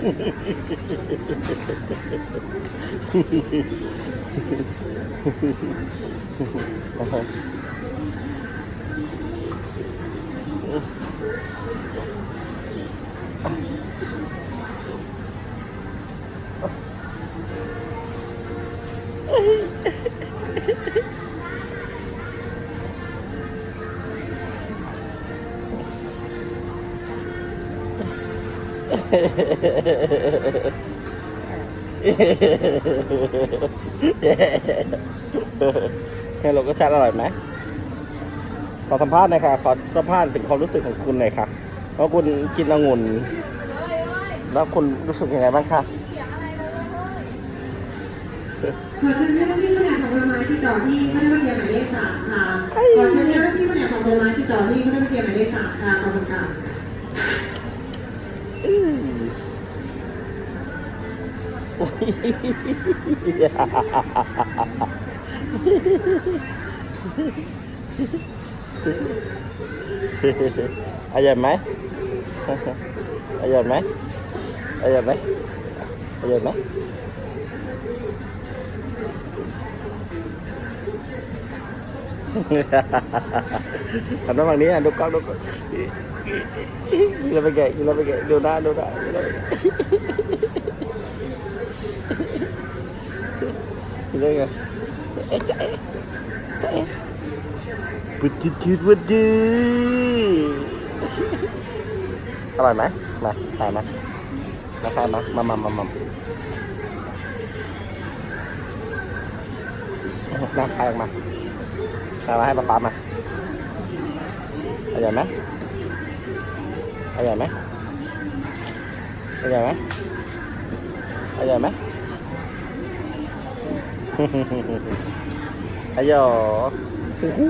Hey. แค่เราก็ชัดอร่อยไหมขอสัมภาษณ์หน่อยค่ะ ขอสัมภาษณ์เป็นความรู้สึกของคุณหน่อยค่ะว่าคุณกินองุ่นแล้วคุณรู้สึกยังไงบ้างคะขอเชิญเจ้าหน้าที่แผนกของผลไม้ที่ต่อที่คณะกรรมการหมายเลขสามค่ะขอเชิญเจ้าหน้าที่แผนกของผลไม้ที่ต่อที่คณะกรรมการหมายเลขสามค่ะขอบคุณค่ะ ai giờ mấy? Ai giờ mấy? Ai giờ mấy? Ai giờ mấy? Anh nói bằng ní, anh đúc con đúc con như là bên kệ như là bên kệ đồ đa đồ đa như là bên kệ อะดูกล้องดูกล้องกินแล้วไปแกะกินแล้วไปแกะดูหน้าดูหน้ากินแล้วไปแกะกินแล้วไปแกะเอ๊ะจะเอ๊ะจ๊ะเอ๊ะปุดจิดจิดวัดดีอร่อยไหมมาทานนะมาทานนะมามามามาน้ำคายออกมาคายมาให้ป๊าป๊ามาอร่อยไหมอร่อยไหมอร่อยไหมอร่อยไหม อร่อยอ้โห